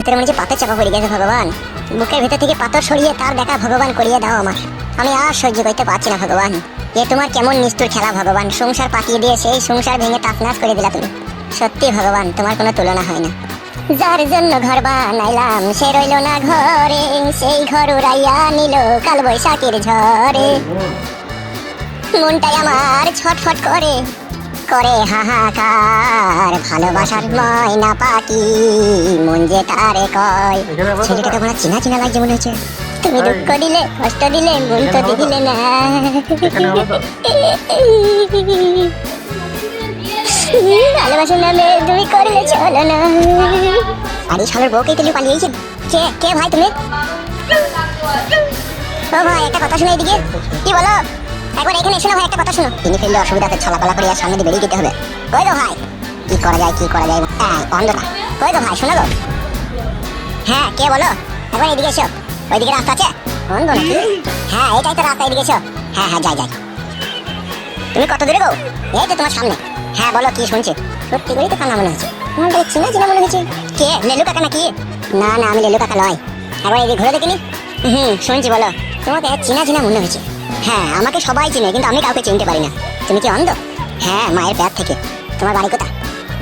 ভিতরে মনে হচ্ছে পাথর চাপা পড়ে গেছে ভগবান। বুকের ভেতর থেকে পাথর সরিয়ে তার দেখা ভগবান করিয়ে দাও আমার আমি আর সহ্য করতে পারছি না ভগবান। এ তোমার কেমন নিষ্ঠুর খেলা ভগবান। সংসার পাঠিয়ে দিয়ে সেই সংসার ভেঙে তাফনাস করে দিলা তুমি। সত্যি ভগবান, তোমার কোনো তুলনা হয় না। যার জন্য ঘর বানাইলাম, সে রইল না ঘরে। সেই ঘর উড়াইয়া নিল কাল বৈশাখের ঝড়ে। মনটাই আমার ছটফট করে। করে হাহাকার ভালোবাসার ময়না পাখি মন যে তারে কয়। ছেলেটাকে আমার চিনা চিনা লাগছে মনে হচ্ছে। তুমি দুঃখ দিলে কষ্ট দিলে মন তো দিলে না। ভালোবাসার নামে তুমি করলে চলো না। আরে শালের বউকে তুমি পালিয়েছে। কে কে ভাই তুমি? ও ভাই একটা কথা শুনে এদিকে। কি বলো? একবার এখানে এসো ভাই একটা কথা শোনো। তিনি ফেললে অসুবিধাতে ছলাপালা করে আর সামনে দিয়ে বেরিয়ে যেতে হবে। কই গো ভাই। কি করা যায় কি করা যায়? হ্যাঁ অন্ধটা। কই গো ভাই শোনো গো হ্যাঁ কে বলো? একবার এদিকে এসো। ওইদিকে রাস্তা আছে? অন্ধ নাকি? হ্যাঁ এটাই তো রাস্তা এদিকে এসো। হ্যাঁ হ্যাঁ যাই যাই। তুমি কত দূরে গো? এই তো তোমার সামনে। হ্যাঁ বলো কি শুনছি? সত্যি করেই তো কান্না মনে হচ্ছে। কাছে চিনা চিনা মনে হচ্ছে। কে লেলু কাকা নাকি? না না আমি লেলু কাকা নয়। একবার এদিকে ঘুরে দেখিনি? হুম শুনছি বলো। তোমাকে চিনা চিনা মনে হয়েছে হ্যাঁ আমাকে সবাই চিনে, কিন্তু আমি কাউকে চিনতে পারি না। তুমি কি অন্ধ? হ্যাঁ মায়ের প্যার থেকে। তোমার বাড়ি কোথা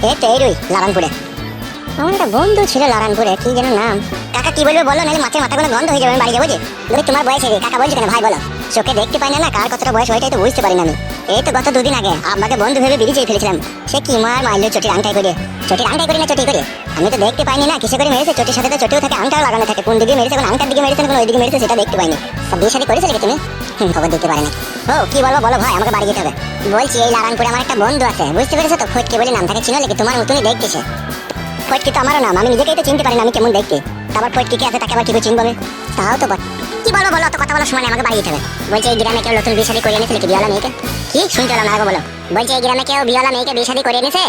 এই তো এই রুই লারানপুরে আমার একটা বন্ধু ছিল লারানপুরে কি যেন নাম? কাকা কি বলবে বলো, নাহলে মাছের মাথা কোনো গন্ধ হয়ে যাবে, আমি বাড়ি যাব যে। তোমার বয়স হয়ে কাকা বলছো কেন? ভাই বলো। চোখে দেখতে পাই না না, কার কতটা বয়স ওইটাই তো বুঝতে পারি না আমি। এই তো গত দুদিন আগে আমাকে বন্ধু ভেবে বেরিয়ে ফেলেছিলাম। সে কি মার মারলো চটির আংটাই করে? চটির আংটাই করে না, চটি করে? আমি তো দেখতে পাইনি না, কিসে করে মেরেছে? চটির সাথে তো চটিও থাকে, আংটাও লাগানো থাকে। কোন দিকে মেরেছে, কোন আংটার দিকে মেরেছে কোন ওই দিকে মেরেছে, সেটা দেখতে পাইনি। সব বিয়ে শাড়ি করেছিলে তুমি? খবর দেখতে পারি না ও, কি বলব বলো ভাই, আমাকে বাড়ি যেতে হবে। বলছি, এই লারানপুরে আমার একটা বন্ধু আছে, বুঝতে পেরেছ তো? ফটকে বলে নাম তাকে চিনো নাকি? তোমার মতনই দেখতেছে ফটকি তো আমারও নাম, আমি নিজেকেই তো চিনতে পারি না আমি কেমন দেখতে। তারপর ফটকি কে আছে তাকে আবার কি করে চিনবো তাও তো কি বলব বলো তো কথা বলার সময় আমাকে বাড়ি যেতে হবে। বলছে, এই গ্রামে কেউ নতুন বিয়ে করে এনেছিল কি বিয়ালা মেয়েকে? কি? শুনতে পেলাম আগে বলো। বলছে, এই গ্রামে কেউ বিয়ালা মেয়েকে বিয়ে করে এনেছে?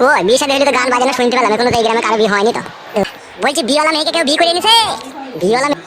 কই, বিয়ে হলে তো গান বাজানো শুনতে পেলাম, এখন তো এই গ্রামে কারও বিয়ে হয়নি তো। বলছি বিয়ালা মেয়েকে কেউ বিয়ে করে এনেছে? বিয়ালা মেয়ে